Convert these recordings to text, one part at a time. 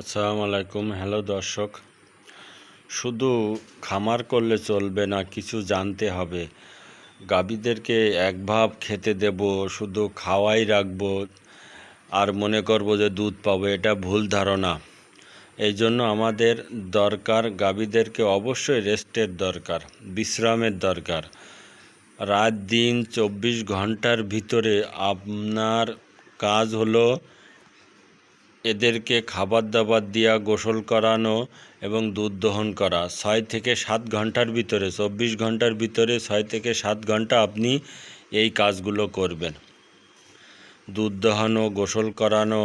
আসসালামু আলাইকুম হ্যালো দর্শক, শুধু খামার করলে চলবে না, কিছু জানতে হবে। গাভীদেরকে এক ভাব খেতে দেব, শুধু খাওয়াই রাখব আর মনে করব যে দুধ পাবো, এটা ভুল ধারণা। এই জন্য আমাদের দরকার, গাভীদেরকে অবশ্যই রেস্টের দরকার, বিশ্রামের দরকার। রাত দিন চব্বিশ ঘণ্টার ভিতরে আপনার কাজ হলো এদেরকে খাবার দাবার দিয়া গোসল করানো এবং দুধ দহন করা। ছয় থেকে সাত ঘণ্টার ভিতরে, চব্বিশ ঘণ্টার ভিতরে ছয় থেকে সাত ঘণ্টা আপনি এই কাজগুলো করবেন। দুধ দহানো, গোসল করানো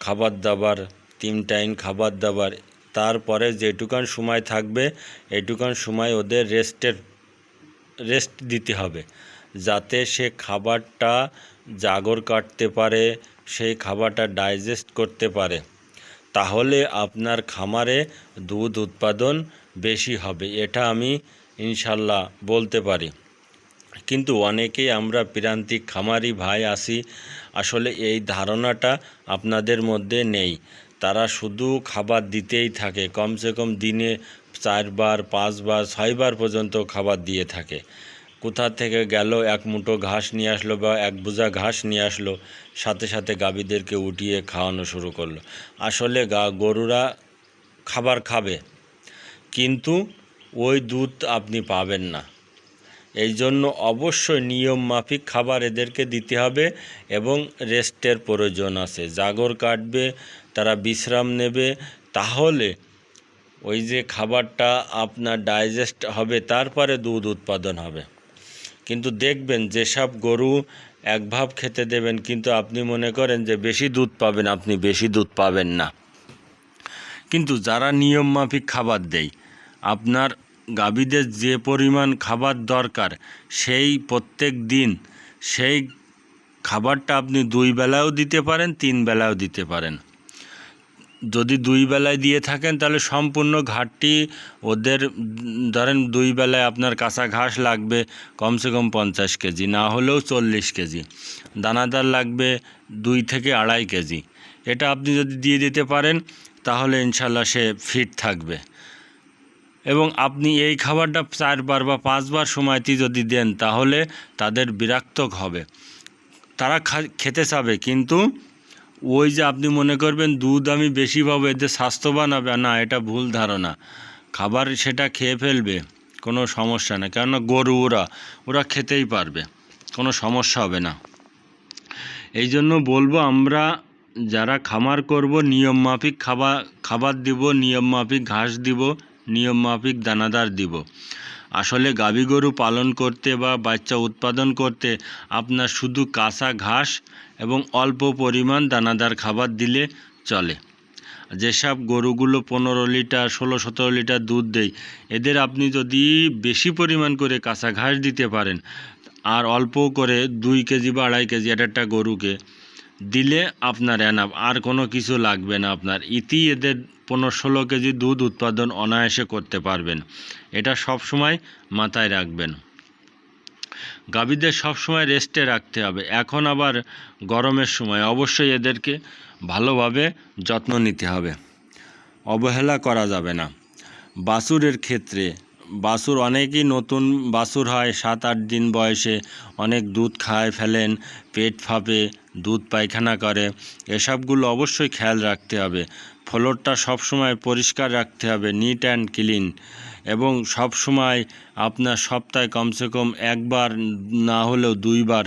খাবার দাবার তিন টাইম খাবার দাবার তারপরে যেটুকান সময় থাকবে, এটুকান সময় ওদের রেস্টের, রেস্ট দিতে হবে। যাতে সে খাবারটা জাগর কাটতে পারে সেই খাবারটা ডাইজেস্ট করতে পারে, তাহলে আপনার খামারে দুধ উৎপাদন বেশি হবে, এটা আমি ইনশাল্লাহ বলতে পারি। কিন্তু অনেকেই আমরা প্রান্তিক খামারি ভাই আসি, আসলে এই ধারণাটা আপনাদের মধ্যে নেই। তারা শুধু খাবার দিতেই থাকে, কমসে কম দিনে চারবার, পাঁচবার, ছয়বার পর্যন্ত খাবার দিয়ে থাকে। কোথা থেকে গেল, এক মুঠো ঘাস নিয়ে আসলো বা এক বোঝা ঘাস নিয়ে আসলো, সাথে সাথে গাভীদেরকে উঠিয়ে খাওয়ানো শুরু করল। আসলে গা, গরুরা খাবার খাবে, কিন্তু ওই দুধ আপনি পাবেন না। এই জন্য অবশ্যই নিয়ম মাফিক খাবার এদেরকে দিতে হবে এবং রেস্টের প্রয়োজন আছে। জাগর কাটবে, তারা বিশ্রাম নেবে, তাহলে ওই যে খাবারটা আপনার ডাইজেস্ট হবে, তারপরে দুধ উৎপাদন হবে। কিন্তু দেখবেন যেসব গরু এক ভাব খেতে দেবেন, কিন্তু আপনি মনে করেন যে বেশি দুধ পাবেন, আপনি বেশি দুধ পাবেন না। কিন্তু যারা নিয়ম মাফিক খাবার দেয়, আপনার গাভীদের যে পরিমাণ খাবার দরকার, সেই প্রত্যেক দিন সেই খাবারটা আপনি দুই বেলাও দিতে পারেন, তিন বেলাও দিতে পারেন। যদি দুই বেলায় দিয়ে থাকেন, তাহলে সম্পূর্ণ ঘাটটি ওদের, ধরেন দুই বেলায় আপনার কাঁচা ঘাস লাগবে কমসে কম পঞ্চাশ কেজি, না হলেও চল্লিশ কেজি। দানাদার লাগবে দুই থেকে আড়াই কেজি। এটা আপনি যদি দিয়ে দিতে পারেন, তাহলে ইনশাল্লাহ সে ফিট থাকবে। এবং আপনি এই খাবারটা চারবার বা পাঁচবার সময়টি যদি দেন, তাহলে তাদের বিরক্তক হবে। তারা খেতে চাবে, কিন্তু ওই যে আপনি মনে করবেন দুধ আমি বেশি পাবো, এতে স্বাস্থ্যবান হবে না, এটা ভুল ধারণা। খাবার সেটা খেয়ে ফেলবে, কোনো সমস্যা না কেননা গরু, ওরা ওরা খেতেই পারবে, কোনো সমস্যা হবে না। এই জন্য বলব, আমরা যারা খামার করব, নিয়ম মাফিক খাবার খাবার দিব, নিয়ম মাফিক ঘাস দিব, নিয়ম মাফিক দানাদার দিব। আসলে গাভী গরু পালন করতে বা বাচ্চা উৎপাদন করতে আপনার শুধু কাঁচা ঘাস এবং অল্প পরিমাণ দানাদার খাবার দিলে চলে। যেসব গরুগুলো পনেরো লিটার, ষোলো, সতেরো লিটার দুধ দেয়, এদের আপনি যদি বেশি পরিমাণ করে কাঁচা ঘাস দিতে পারেন, আর অল্প করে দুই কেজি বা আড়াই কেজি এক একটা গরুকে দিলে আপনার এনাফ, আর কোনো কিছু লাগবে না আপনার। ইতি এদের পনেরো ষোলো কেজি দুধ উৎপাদন অনায়াসে করতে পারবেন। এটা সব সময় মাথায় রাখবেন। গাভীদের সবসময় রেস্টে রাখতে হবে। এখন আবার গরমের সময় অবশ্যই এদেরকে ভালোভাবে যত্ন নিতে হবে। অবহেলা করা যাবে না। বাছুরের ক্ষেত্রে বাছুর অনেকই নতুন বাছুর হয়, সাত আট দিন বয়সে। অনেক দুধ খায়, ফেলেন, পেট ফাঁপে, দুধ পায়খানা করে। এসবগুলো অবশ্যই খেয়াল রাখতে হবে। ফ্লোরটা সবসময় পরিষ্কার রাখতে হবে, নিট অ্যান্ড ক্লিন। এবং সব সময় আপনার সপ্তাহে কমসে কম একবার না হলেও দুইবার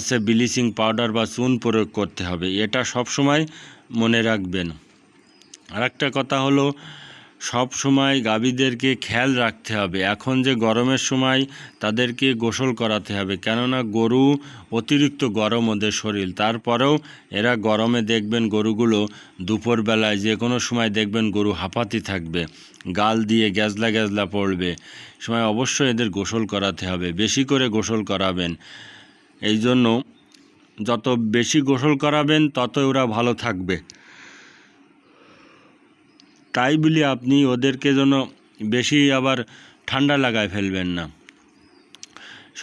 সে ব্লিচিং পাউডার বা চুন প্রয়োগ করতে হবে। এটা সব সময় মনে রাখবেন। আরেকটা কথা হলো সব সময় গাভীদেরকে খেয়াল রাখতে হবে। এখন যে গরমের সময় তাদেরকে গোসল করাতে হবে। কেননা গরু অতিরিক্ত গরম ওদের শরীর। তারপরেও এরা গরমে দেখবেন গরুগুলো দুপুরবেলায় যে কোনো সময় দেখবেন গরু হাঁপাতি থাকবে। গাল দিয়ে গ্যাজলা গ্যাজলা পড়বে। সময় অবশ্যই এদের গোসল করাতে হবে। বেশি করে গোসল করাবেন। এই জন্য যত বেশি গোসল করাবেন তত ওরা ভালো থাকবে। তাই বলি আপনি ওদেরকে যেন বেশি আবার ঠান্ডা লাগায় ফেলবেন না।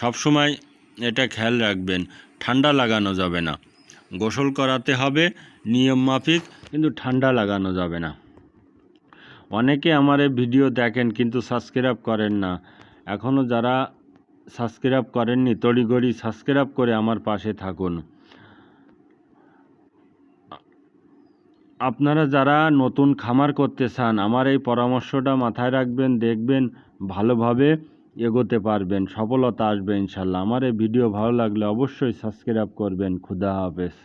সব সময় এটা খেয়াল রাখবেন, ঠান্ডা লাগানো যাবে না। গোসল করাতে হবে, নিয়ম মাফিক, কিন্তু ঠান্ডা লাগানো যাবে না। অনেকে আমার এই ভিডিও দেখেন কিন্তু সাবস্ক্রাইব করেন না। এখনও যারা সাবস্ক্রাইব করেননি তড়িগড়ি সাবস্ক্রাইব করে আমার পাশে থাকুন। আপনারা যারা নতুন খামার করতে চান, আমার এই পরামর্শটা মাথায় রাখবেন, দেখবেন, ভালোভাবে এগোতে পারবেন, সফলতা আসবে ইনশাল্লাহ। আমার এই ভিডিও ভালো লাগলে অবশ্যই সাবস্ক্রাইব করবেন। খুদা হাফেজ।